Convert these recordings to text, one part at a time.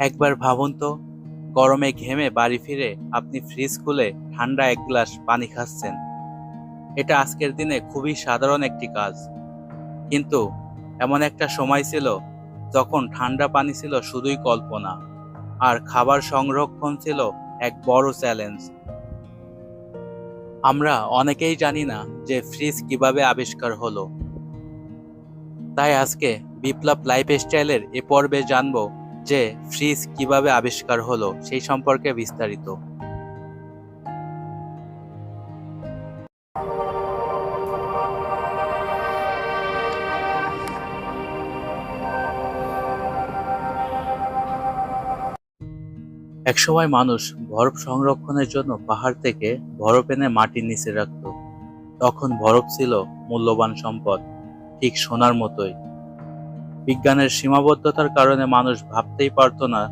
একবার ভাবুন তো, গরমে ঘেমে বাড়ি ফিরে আপনি ফ্রিজ খুলে ঠান্ডা এক গ্লাস পানি খাচ্ছেন। এটা আজকের দিনে খুবই সাধারণ একটি কাজ। কিন্তু এমন একটা সময় ছিল যখন ঠান্ডা পানি ছিল শুধুই কল্পনা, আর খাবার সংরক্ষণ ছিল এক বড় চ্যালেঞ্জ আমরা অনেকেই জানি না যে ফ্রিজ কীভাবে আবিষ্কার হলো। তাই আজকে বিপ্লব লাইফস্টাইলের এ পর্বে জানব যে ফ্রিজ কীভাবে আবিষ্কার হলো সেই সম্পর্কে বিস্তারিত। একসময় মানুষ বরফ সংরক্ষণের জন্য পাহাড় থেকে বরফ এনে মাটির নিচে রাখত। তখন বরফ ছিল মূল্যবান সম্পদ, ঠিক সোনার মতোই। বিজ্ঞানের সীমাবদ্ধতার কারণে মানুষ ভাবতেই পারতো না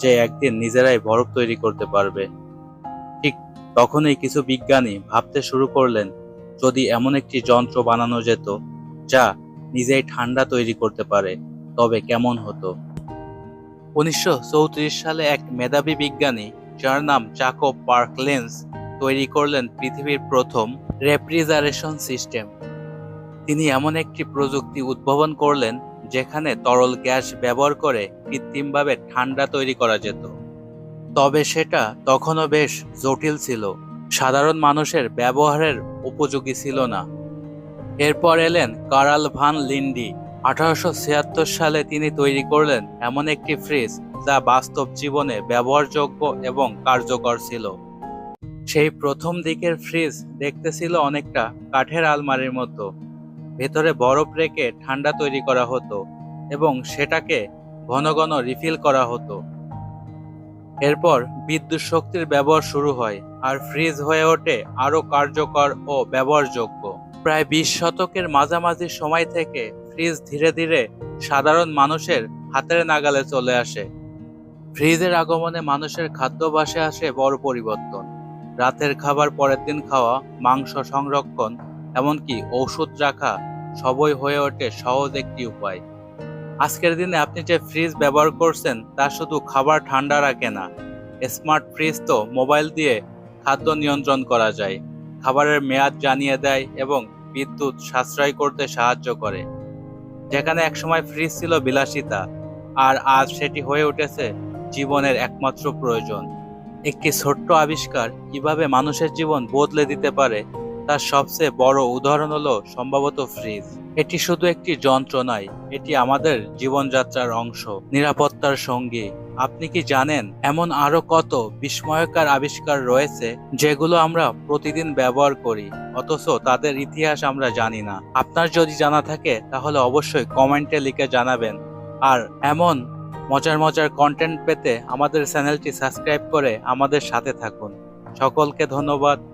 যে একদিন নিজেরাই বরফ তৈরি করতে পারবে। ঠিক তখনই কিছু বিজ্ঞানী ভাবতে শুরু করলেন, যদি এমন একটি যন্ত্র বানানো যেত যা নিজেই ঠান্ডা তৈরি করতে পারে, তবে কেমন হতো? উনিশশো চৌত্রিশ সালে এক মেধাবী বিজ্ঞানী, যার নাম চাকো পার্কলেন্স, তৈরি করলেন পৃথিবীর প্রথম রেফ্রিজারেশন সিস্টেম। তিনি এমন একটি প্রযুক্তি উদ্ভাবন করলেন যেখানে তরল গ্যাস ব্যবহার করে কৃত্রিমভাবে ঠান্ডা তৈরি করা যেত। তবে সেটা তখনও বেশ জটিল ছিল। সাধারণ মানুষের ব্যবহারের উপযোগী ছিল না। এরপর এলেন কারাল ভান লিন্ডি। আঠারোশো ছিয়াত্তর সালে তিনি তৈরি করলেন এমন একটি ফ্রিজ যা বাস্তব জীবনে ব্যবহারযোগ্য এবং কার্যকর ছিল। সেই প্রথম দিকের ফ্রিজ দেখতে ছিল অনেকটা কাঠের আলমারির মতো। ভেতরে বরফ রেখে ঠান্ডা তৈরি করা হতো এবং সেটাকে ঘন ঘন রিফিল করা হতো। এরপর বিদ্যুৎ শক্তির ব্যবহার শুরু হয় আর ফ্রিজ হয়ে ওঠে আরও কার্যকর ও ব্যবহারযোগ্য। প্রায় বিশ শতকের মাঝামাঝি সময় থেকে ফ্রিজ ধীরে ধীরে সাধারণ মানুষের হাতের নাগালে চলে আসে। ফ্রিজের আগমনে মানুষের খাদ্যাভ্যাসে আসে বড় পরিবর্তন। রাতের খাবার পরের দিন খাওয়া, মাংস সংরক্ষণ এমনকি ঔষধ রাখা সবই হয়ে ওঠে সহজ একটি উপায়। আজকের দিনে আপনি যে ফ্রিজ ব্যবহার করছেন, তা শুধু খাবার ঠান্ডা রাখে না স্মার্ট ফ্রিজ তো মোবাইল দিয়ে খাদ্য নিয়ন্ত্রণ করা যায়, খাবারের মেয়াদ জানিয়ে দেয় এবং বিদ্যুৎ সাশ্রয় করতে সাহায্য করে। যেখানে একসময় ফ্রিজ ছিল বিলাসিতা, আর আজ সেটি হয়ে উঠেছে জীবনের একমাত্র প্রয়োজন। একটি ছোট্ট আবিষ্কার কীভাবে মানুষের জীবন বদলে দিতে পারে তার সবচেয়ে বড় উদাহরণ হলো সম্ভবত ফ্রিজ। এটি শুধু একটি যন্ত্র নয়, এটি আমাদের জীবনযাত্রার অংশ। নিরাপত্তার সঙ্গী। আপনি কি জানেন, এমন আরও কত বিস্ময়কর আবিষ্কার রয়েছে যেগুলো আমরা প্রতিদিন ব্যবহার করি, অথচ তাদের ইতিহাস আমরা জানি না। আপনার যদি জানা থাকে, তাহলে অবশ্যই কমেন্টে লিখে জানাবেন। আর এমন মজার মজার কন্টেন্ট পেতে আমাদের চ্যানেলটি সাবস্ক্রাইব করে আমাদের সাথে থাকুন। সকলকে ধন্যবাদ।